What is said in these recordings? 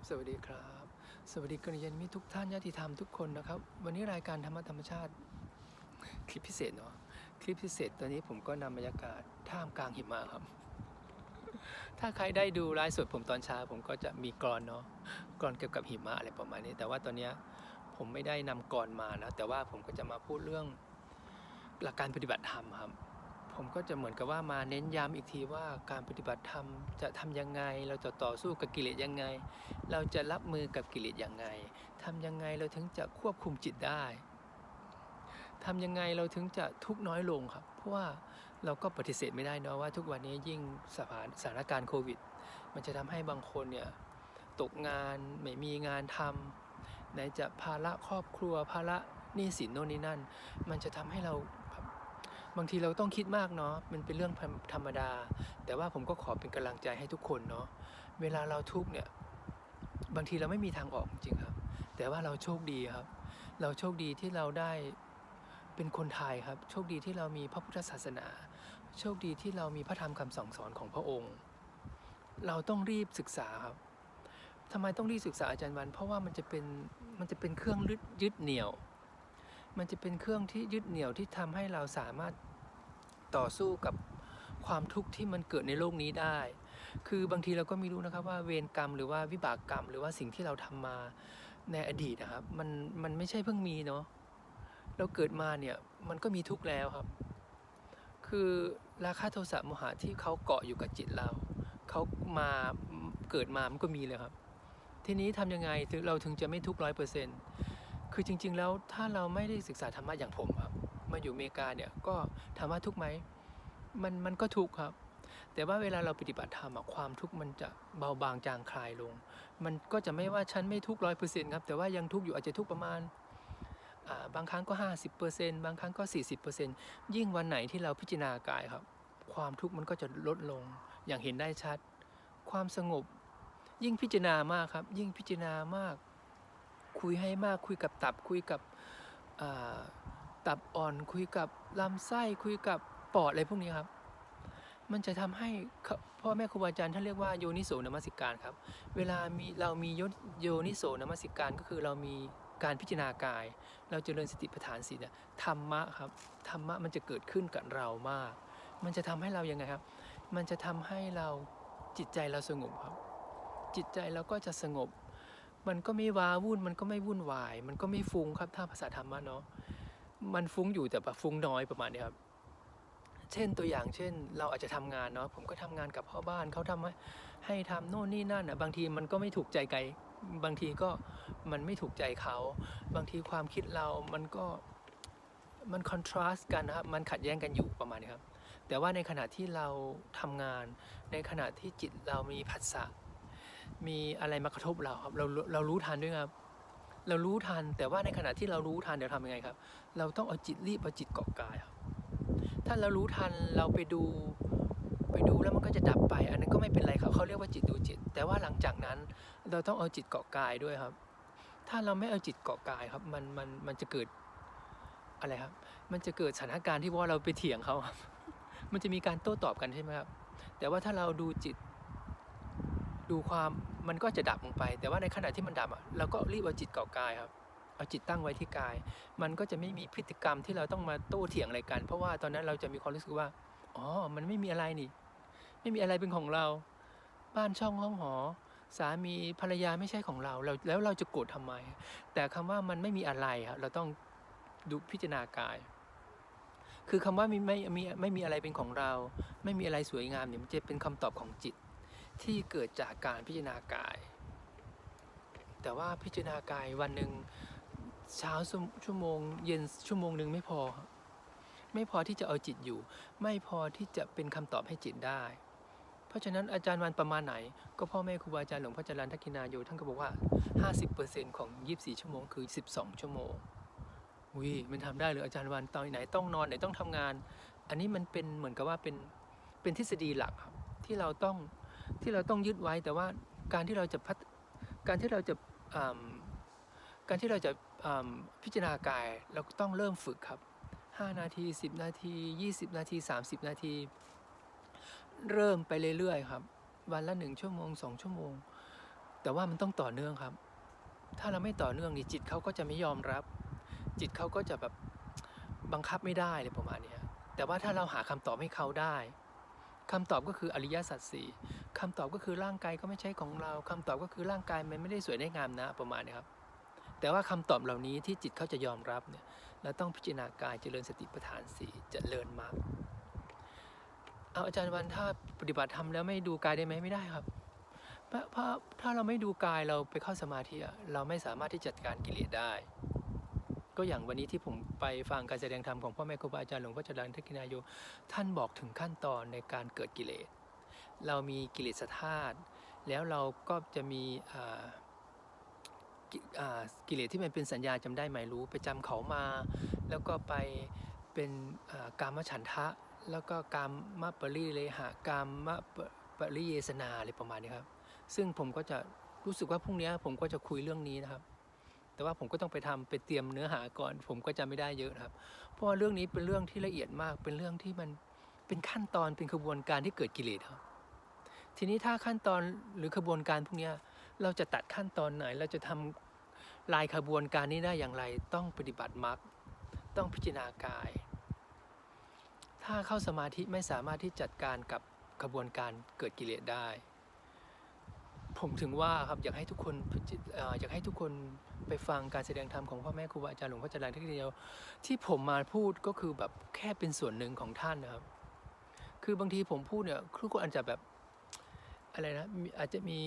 บสวัสดีครับ สวัสดีกัลยาณมิตรทุกท่านญาติธรรมทุกคนนะครับ วันนี้รายการธรรมะธรรมชาติ คลิปพิเศษเนาะคลิปพิเศษตอนนี้ผมก็นำบรรยากาศท่ามกลางหิมะครับ ถ้าใครได้ดูไลฟ์สดผมตอนเช้าผมก็จะมีกรอนเนาะกรอนเกี่ยวกับหิมะอะไรประมาณนี้ แต่ว่าตอนนี้ผมไม่ได้นำกรอนมานะแต่ว่าผมก็จะมาพูดเรื่องหลักการปฏิบัติธรรมครับผมก็จะเหมือนกับว่ามาเน้นย้ำอีกทีว่าการปฏิบัติธรรมจะทำยังไง เราจะต่อสู้กับกิเลสยังไง เราจะรับมือกับกิเลสอยังไงทำยังไงเราถึงจะควบคุมจิตได้ทำยังไงเราถึงจะทุกน้อยลงครับ เพราะว่าเราก็ปฏิเสธไม่ได้นอะว่าทุกวันนี้ยิ่งสถานสถานการณ์โควิด มันจะทำให้บางคนเนี่ยตกงานไม่มีงานทำไหนจะภาระครอบครัวภาระหนี้สินโน่นนี่นั่น มันจะทำให้เราบางทีเราต้องคิดมากเนาะมันเป็นเรื่องธรรมดา แต่ว่าผมก็ขอเป็นกำลังใจให้ทุกคนเนาะเวลาเราทุกเนี่ย บางทีเราไม่มีทางออกจริงครับ แต่ว่าเราโชคดีครับ เราโชคดีที่เราได้เป็นคนไทยครับ โชคดีที่เรามีพระพุทธศาสนา โชคดีที่เรามีพระธรรมคำสั่งสอนของพระองค์ เราต้องรีบศึกษาครับทำไมต้องรีบศึกษาอาจารย์วัน เพราะว่ามันจะเป็นมันจะเป็นเครื่องยึดยึดเหนี่ยว มันจะเป็นเครื่องที่ยึดเหนี่ยวที่ทำให้เราสามารถต่อสู้กับความทุกข์ที่มันเกิดในโลกนี้ได้ คือบางทีเราก็ไม่รู้นะครับว่าเวรกรรมหรือว่าวิบากกรรม หรือว่าสิ่งที่เราทำมาในอดีตนะครับ มันมันไม่ใช่เพิ่งมีเนาะเราเกิดมาเนี่ยมันก็มีทุกข์แล้วครับ คือราคะโทสะโมหะที่เขาเกาะอยู่กับจิตเราเขามาเกิดมามันก็มีเลยครับ ทีนี้ทำยังไงถึงเราถึงจะไม่ทุกข์ร้อยเปอร์เซ็นต์คือจริง ๆ แล้วถ้าเราไม่ได้ศึกษาธรรมะอย่างผมครับ มาอยู่อเมริกาเนี่ยก็ถามว่าทุกไหมมันมันก็ทุกครับ แต่ว่าเวลาเราปฏิบัติธรรมความทุกข์มันจะเบาบางจางคลายลง มันก็จะไม่ว่าฉันไม่ทุกข์ร้อยเปอร์เซ็นต์ครับ แต่ว่ายังทุกข์อยู่อาจจะทุกข์ประมาณาบางครั้งก็ 50%บางครั้งก็ 40%ยิ่งวันไหนที่เราพิจารณากายครับ ความทุกข์มันก็จะลดลงอย่างเห็นได้ชัด ความสงบ ยิ่งพิจารณามากครับ ยิ่งพิจารณามาก คุยให้มากคุยกับตับคุยกับตับอ่อนคุยกับลำไส้คุยกับปอดอะไรพวกนี้ครับ มันจะทำให้พ่อแม่ครูบาอาจารย์ท่านเรียกว่าโยนิโสนมัสิการครับ เวลามีเรามีโยโยนิโสนมัสิการก็คือเรามีการพิจารณากาย เราเจริญสติปัฏฐานสีเนี่ยธรรมะครับธรรมะมันจะเกิดขึ้นกับเรามาก มันจะทำให้เรายังไงครับ มันจะทำให้เราจิตใจเราสงบครับ จิตใจเราก็จะสงบ มันก็ไม่ว้าวุ่น มันก็ไม่วุ่นวาย มันก็ไม่ฟุ้งครับถ้าภาษาธรรมะเนาะมันฟุ้งอยู่แต่แบบฟุ้งน้อยประมาณนี้ครับ เช่นตัวอย่างเช่น เราอาจจะทำงานเนาะผมก็ทำงานกับพ่อบ้านเขาทำให้ให้ทำโน่นนี่นั่นอะบางทีมันก็ไม่ถูกใจไกลบางทีก็มันไม่ถูกใจเขา บางทีความคิดเรามันก็มันคอนทราสต์กันนะครับ มันขัดแย้งกันอยู่ประมาณนี้ครับ แต่ว่าในขณะที่เราทำงาน ในขณะที่จิตเรามีผัสสะ มีอะไรมากระทบเราครับ เราเรารู้ทันด้วยครับ เรารู้ทัน แต่ว่าในขณะที่เรารู้ทันเดี๋ยวทำยังไงครับ เราต้องเอาจิตรีบเอาจิตเกาะกายครับ ถ้าเรารู้ทันเราไปดู ไปดูแล้วมันก็จะดับไป อันนั้นก็ไม่เป็นไรครับเขาเรียกว่าจิตดูจิต แต่ว่าหลังจากนั้นเราต้องเอาจิตเกาะกายด้วยครับ ถ้าเราไม่เอาจิตเกาะกายครับ มันมันมันจะเกิดอะไรครับ มันจะเกิดสถานการณ์ที่ว่าเราไปเถียงเขาครับ มันจะมีการโต้ตอบกันใช่ไหมครับ แต่ว่าถ้าเราดูจิต ดูความมันก็จะดับลงไป แต่ว่าในขณะที่มันดับอะเราก็รีบเอาจิตเกาะกายครับ เอาจิตตั้งไว้ที่กาย มันก็จะไม่มีพฤติกรรมที่เราต้องมาโต้เถียงอะไรกัน เพราะว่าตอนนั้นเราจะมีความรู้สึกว่า อ๋อ มันไม่มีอะไรนี่ ไม่มีอะไรเป็นของเรา บ้านช่องห้องหอ สามีภรรยาไม่ใช่ของเราเรา แล้วเราจะโกรธทำไม แต่คำว่ามันไม่มีอะไรครับเราต้องดูพิจารณากาย คือคำว่าไมีไม่มีไม่มีอะไรเป็นของเรา ไม่มีอะไรสวยงามเนี่ยมันจะเป็นคำตอบของจิต ที่เกิดจากการพิจารณากายแต่ว่าพิจารณากายวันหนึ่ง เช้าชั่วโมง เย็นชั่วโมงหนึ่งไม่พอ ไม่พอที่จะเอาจิตอยู่ ไม่พอที่จะเป็นคำตอบให้จิตได้ เพราะฉะนั้นอาจารย์วันประมาณไหน ก็พ่อแม่ครูบาอาจารย์หลวงพ่อจรันทักกินาโยท่านก็บอกว่า 50%ของ 24 ชั่วโมงคือ 12 ชั่วโมงวิมันทำได้หรืออาจารย์วันตอนไหนต้องนอนไหนต้องทำงาน อันนี้มันเป็นเหมือนกับว่าเป็นเป็นทฤษฎีหลักครับที่เราต้องที่เราต้องยึดไว้แต่ว่าการที่เราจะพัฒการที่เราจะการที่เราจะ พิจารณากายเราต้องเริ่มฝึกครับ 5 นาที 10 นาที 20 นาที 30 นาที เริ่มไปเรื่อยๆครับ วันละ 1 ชั่วโมง 2 ชั่วโมง แต่ว่ามันต้องต่อเนื่องครับ ถ้าเราไม่ต่อเนื่องนี่จิตเขาก็จะไม่ยอมรับ จิตเขาก็จะแบบบังคับไม่ได้เลยประมาณนี้แต่ว่าถ้าเราหาคำตอบให้เขาได้คำตอบก็คืออริยสัจสี่คำตอบก็คือร่างกายก็ไม่ใช่ของเรา คำตอบก็คือร่างกายมันไม่ได้สวยได้งามนะประมาณนี้ครับ แต่ว่าคำตอบเหล่านี้ที่จิตเขาจะยอมรับเนี่ยเราต้องพิจารณากายเจริญสติปัฏฐานสี่เจริญมากเอาอาจารย์วันถ้าปฏิบัติธรรมแล้วไม่ดูกายได้ไหมไม่ได้ครับเพราะราะถ้าเราไม่ดูกายเราไปเข้าสมาธิเราไม่สามารถที่จัดการกิเลสได้ ก็อย่างวันนี้ที่ผมไปฟังการแสดงธรรมของพ่อแม่ครูบาอาจารย์หลวงพ่อจรัญเทกินายโยท่านบอกถึงขั้นตอนในการเกิดกิเลส เรามีกิเลสธาตุแล้วเราก็จะมีอ่า กิเลสที่มันเป็นสัญญาจำได้ไหมรู้ ไปจำเขามา แล้วก็ไปเป็นกามฉันทะ แล้วก็กามมปริเลหะกามมปปริเยสนาอะไรประมาณนี้ครับ ซึ่งผมก็จะรู้สึกว่าพรุ่งนี้ผมก็จะคุยเรื่องนี้นะครับ แต่ว่าผมก็ต้องไปทำไปเตรียมเนื้อหาก่อน ผมก็จะไม่ได้เยอะครับ เพราะว่าเรื่องนี้เป็นเรื่องที่ละเอียดมาก เป็นเรื่องที่มันเป็นขั้นตอนเป็นขบวนการที่เกิดกิเลสครับ ทีนี้ถ้าขั้นตอนหรือขบวนการพวกนี้ เราจะตัดขั้นตอนไหน เราจะทำลายขบวนการนี้ได้อย่างไร ต้องปฏิบัติมรรคต้องพิจารณากาย ถ้าเข้าสมาธิไม่สามารถที่จัดการกับขบวนการเกิดกิเลสได้ ผมถึงว่าครับอยากให้ทุกคนออยากให้ทุกคนไปฟังการแสดงธรรมของพ่อแม่ครูบาอาจารย์หลวงพ่อจรัญที่เดียว ที่ผมมาพูดก็คือแบบแค่เป็นส่วนหนึ่งของท่านนะครับ คือบางทีผมพูดเนี่ยทุกคนอาจจะแบบ อะไรนะอาจจะมี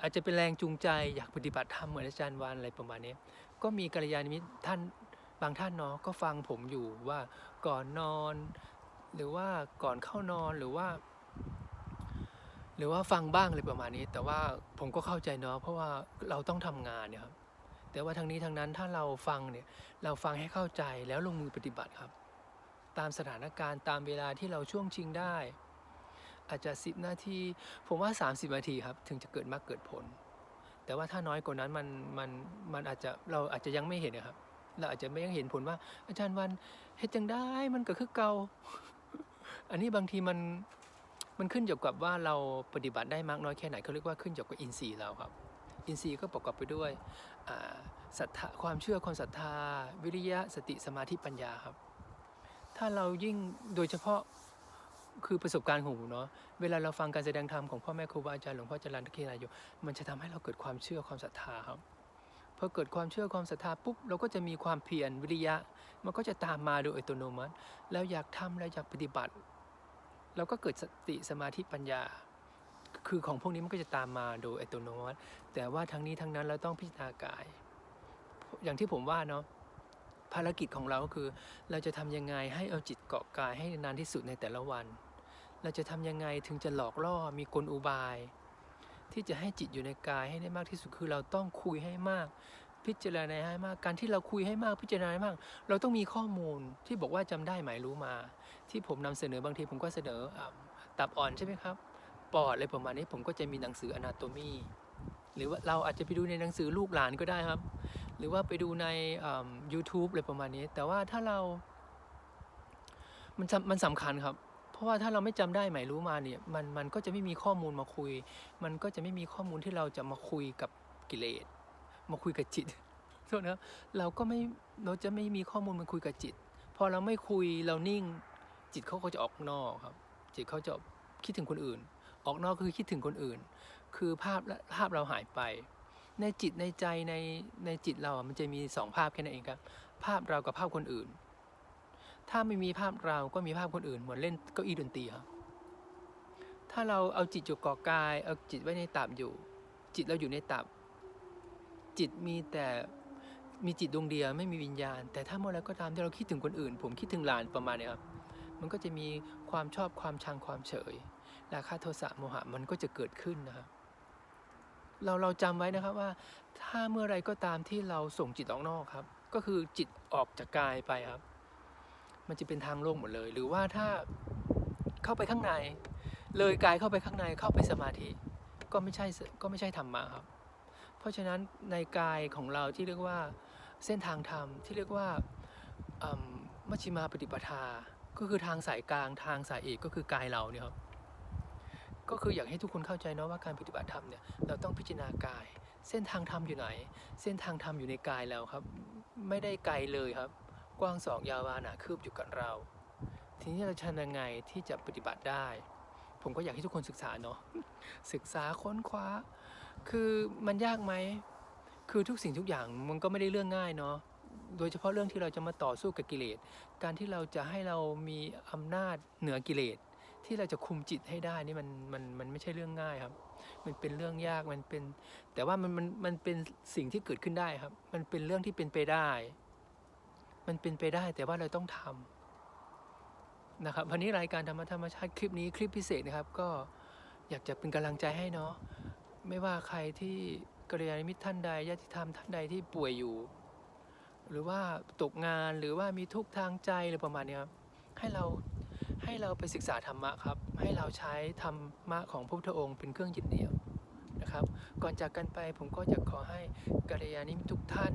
อาจจะเป็นแรงจูงใจอยากปฏิบัติธรรมเหมือนอาจารย์วานอะไรประมาณนี้ก็มีกัลยาณมิตรท่านบางท่านเนาะก็ฟังผมอยู่ว่าก่อนนอน หรือว่าก่อนเข้านอนหรือว่า หรือว่าฟังบ้างอะไรประมาณนี้ แต่ว่าผมก็เข้าใจเนาะเพราะว่าเราต้องทำงานเนี่ยครับแต่ว่าทางนี้ทางนั้นถ้าเราฟังเนี่ยเราฟังให้เข้าใจแล้วลงมือปฏิบัติครับ ตามสถานการณ์ตามเวลาที่เราช่วงชิงได้ อาจจะ 10 นาที ผมว่า 30 นาทีครับ ถึงจะเกิดมากเกิดผล แต่ว่าถ้าน้อยกว่านั้นมันมันมันอาจจะเราอาจจะยังไม่เห็นนะครับ เราอาจจะไม่ยังเห็นผลว่า อาจารย์วันเฮ็ดจังได้มันก็คือเก่า อันนี้บางทีมันมันขึ้นอยู่กับว่าเราปฏิบัติได้มากน้อยแค่ไหนเขาเรียกว่าขึ้นอยู่กับอินทรีย์เราครับ อินทรีย์ก็ประกอบไปด้วยศรัทธาความเชื่อความศรัทธา วิริยะสติสมาธิปัญญาครับ ถ้าเรายิ่งโดยเฉพาะ คือประสบการณ์ของผมเนาะเวลาเราฟังการแสดงธรรมของพ่อแม่ครูบาอาจารย์หลวงพ่อจรัญทกีนายโยมันจะทำให้เราเกิดความเชื่อความศรัทธาครับพอเกิดความเชื่อความศรัทธาปุ๊บเราก็จะมีความเพียรวิริยะ มันก็จะตามมาโดยอัตโนมัติแล้วอยากทำแล้วอยากปฏิบัติ เราก็เกิดสติสมาธิปัญญา คือของพวกนี้มันก็จะตามมาโดยอัตโนมัติ แต่ว่าทั้งนี้ทั้งนั้นเราต้องพิจารณากาย อย่างที่ผมว่าเนาะภารกิจของเราก็คือเราจะทำยังไงให้เอาจิตเกาะกายให้นานที่สุดในแต่ละวัน เราจะทำยังไงถึงจะหลอกล่อมีกลอุบาย ที่จะให้จิตอยู่ในกายให้ได้มากที่สุดคือเราต้องคุยให้มาก พิจารณาให้มากการที่เราคุยให้มากพิจารณาให้มาก เราต้องมีข้อมูลที่บอกว่าจำได้หมายรู้มา ที่ผมนำเสนอบางทีผมก็เสนออตับอ่อนใช่ไหมครับปอดอะไรประมาณนี้ผมก็จะมีหนังสือ Anatomy หรือว่าเราอาจจะไปดูในหนังสือลูกหลานก็ได้ครับ หรือว่าไปดูใน YouTube อะไรประมาณนี้ แต่ว่าถ้าเรา มันสำมันสำคัญครับ ราะว่าถ้าเราไม่จำได้หมายรู้มาเนี่ยมันมันก็จะไม่มีข้อมูลมาคุย มันก็จะไม่มีข้อมูลที่เราจะมาคุยกับกิเลสมาคุยกับจิตโทษนะเราก็ไม่เราจะไม่มีข้อมูลมาคุยกับจิต พอเราไม่คุยเรานิ่ง จิตเขาก็จะออกนอกครับ จิตเขาจะคิดถึงคนอื่น ออกนอกคือคิดถึงคนอื่น คือภาพและภาพเราหายไป ในจิตในใจในในจิตเราอะมันจะมีสองภาพแค่นั้นเองครับ ภาพเรากับภาพคนอื่น ถ้าไม่มีภาพเราก็มีภาพคนอื่นเหมือนเล่นเก้าอี้ดนตรีครับถ้าเราเอาจิตอยู่เกาะกาย เอาจิตไว้ในตับอยู่ จิตเราอยู่ในตับ จิตมีแต่มีจิตดวงเดียวไม่มีวิญญาณ แต่ถ้าเมื่อไรก็ตามที่เราคิดถึงคนอื่น ผมคิดถึงหลานประมาณเนี้ยครับมันก็จะมีความชอบความชังความเฉยราคะโทสะโมหะมันก็จะเกิดขึ้นนะครับเราเราจำไว้นะครับว่าถ้าเมื่อไรก็ตามที่เราส่งจิตออกนอกครับ ก็คือจิตออกจากกายไปครับ มันจะเป็นทางโล่งหมดเลย หรือว่าถ้าเข้าไปข้างใน เลยกายเข้าไปข้างในเข้าไปสมาธิก็ไม่ใช่ก็ไม่ใช่ธรรมะครับ เพราะฉะนั้นในกายของเราที่เรียกว่าเส้นทางธรรมที่เรียกว่ามมัชฌิมาปฏิปทา ก็คือทางสายกลางทางสายเอกก็คือกายเราเนี่ยครับก็คืออยากให้ทุกคนเข้าใจเนาะว่าการปฏิบัติธรรมเนี่ยเราต้องพิจารณากาย เส้นทางธรรมอยู่ไหน เส้นทางธรรมอยู่ในกายแล้วครับ ไม่ได้ไกลเลยครับ กว้างสองยาวาหนาคืบอยู่กับเรา ทีนี้เราจะทำยังไงที่จะปฏิบัติได้ ผมก็อยากให้ทุกคนศึกษาเนาะศึกษาค้นคว้า คือมันยากไหมคือทุกสิ่งทุกอย่างมันก็ไม่ได้เรื่องง่ายเนาะโดยเฉพาะเรื่องที่เราจะมาต่อสู้กับกิเลส การที่เราจะให้เรามีอำนาจเหนือกิเลส ที่เราจะคุมจิตให้ได้นี่มันมันมันไม่ใช่เรื่องง่ายครับ มันเป็นเรื่องยากมันเป็น แต่ว่ามันมันมันเป็นสิ่งที่เกิดขึ้นได้ครับ มันเป็นเรื่องที่เป็นไปได้ มันเป็นไปได้แต่ว่าเราต้องทำนะครับวันนี้รายการธรรมธรรมชาติคลิปนี้คลิปพิเศษนะครับ ก็อยากจะเป็นกำลังใจให้เนาะไม่ว่าใครที่กัลยาณมิตรท่านใดญาติธรรมท่านใดที่ป่วยอยู่ หรือว่าตกงานหรือว่ามีทุกข์ทางใจหรือประมาณนี้ครับให้เราให้เราไปศึกษาธรรมะครับ ให้เราใช้ธรรมะของพระพุทธองค์เป็นเครื่องยึดเหนี่ยวนะครับ ก่อนจากกันไปผมก็จะขอให้กัลยาณมิตรทุกท่าน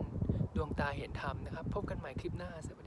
ดวงตาเห็นธรรมนะครับ พบกันใหม่คลิปหน้าสวัสดี